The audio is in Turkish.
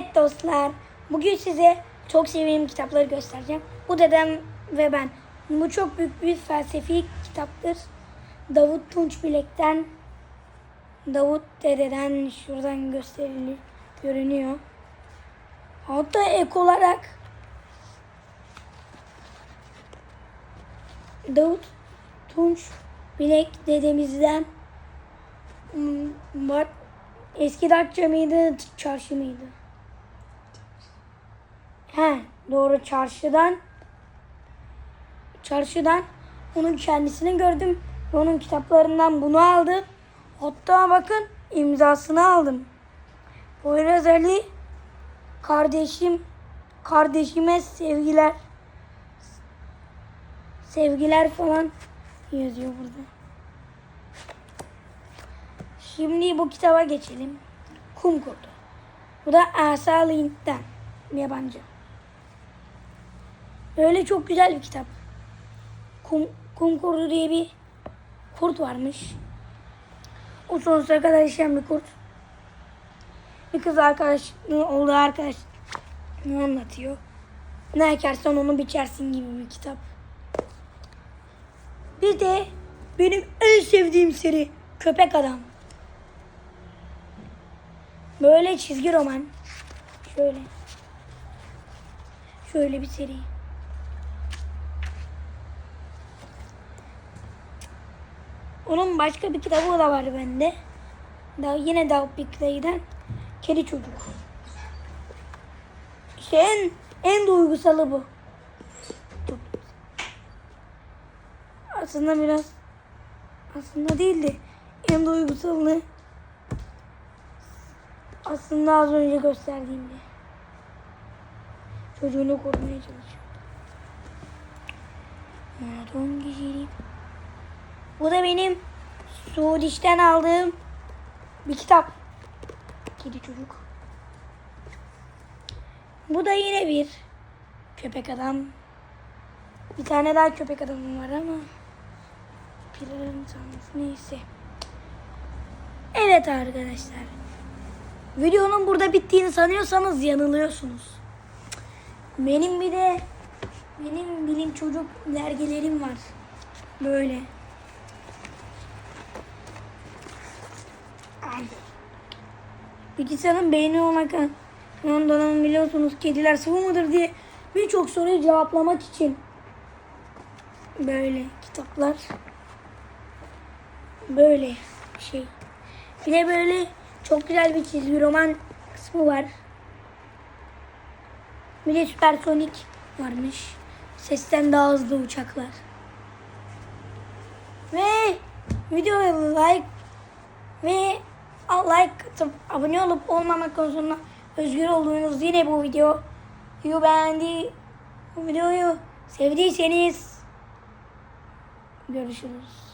Evet dostlar, bugün size çok sevdiğim kitapları göstereceğim. Bu dedem ve ben. Bu çok büyük bir felsefi kitaptır. Davut Tunç Bilek'ten, Davut Dede'den şuradan gösterili görünüyor. Hatta ek olarak Davut Tunç Bilek dedemizden hmm, var. Eski Datça mıydı, çarşı mıydı? He, doğru çarşıdan. Çarşıdan onun kendisini gördüm. Onun kitaplarından bunu aldım. Hatta bakın imzasını aldım. Poyraz Ali kardeşim kardeşime sevgiler sevgiler falan yazıyor burada. Şimdi bu kitaba geçelim. Kum Kurdu. Bu da Asa Lind'den. Yabancı. Böyle çok güzel bir kitap. Kum, kum kurdu diye bir kurt varmış. O sonsuza kadar yaşayan bir kurt. Bir kız arkadaş, olduğu arkadaş anlatıyor. Ne ekersen onu biçersin gibi bir kitap. Bir de benim en sevdiğim seri Köpek Adam. Böyle çizgi roman. Şöyle. Şöyle bir seri. Onun başka bir kitabı da var bende. Daha yine Davut Dayı'dan. Kedi Çocuk. İşte en, en duygusalı bu. Aslında biraz aslında değildi. En duygusalı aslında az önce gösterdiğimde. Çocuğunu korumaya çalışıyor. Maraton geceleri. Bu da benim Suudiş'ten aldığım bir kitap. Kedi çocuk. Bu da yine bir köpek adam. Bir tane daha köpek adamım var ama Piraların tanrısı neyse. Evet arkadaşlar. Videonun burada bittiğini sanıyorsanız yanılıyorsunuz. Benim bir de benim bilim çocuk dergilerim var. Böyle. Ay. Bilgisayarın beyni olmak ondan biliyorsunuz kediler sıvı mıdır diye birçok soruyu cevaplamak için böyle kitaplar böyle şey. Bir de böyle çok güzel bir çizgi roman kısmı var. Bir de süpersonik varmış. Sesten daha hızlı uçaklar. Ve videoya like ve like atıp abone olup olmamak konusunda özgür olduğunuz yine bu videoyu beğendi bu videoyu sevdiyseniz görüşürüz.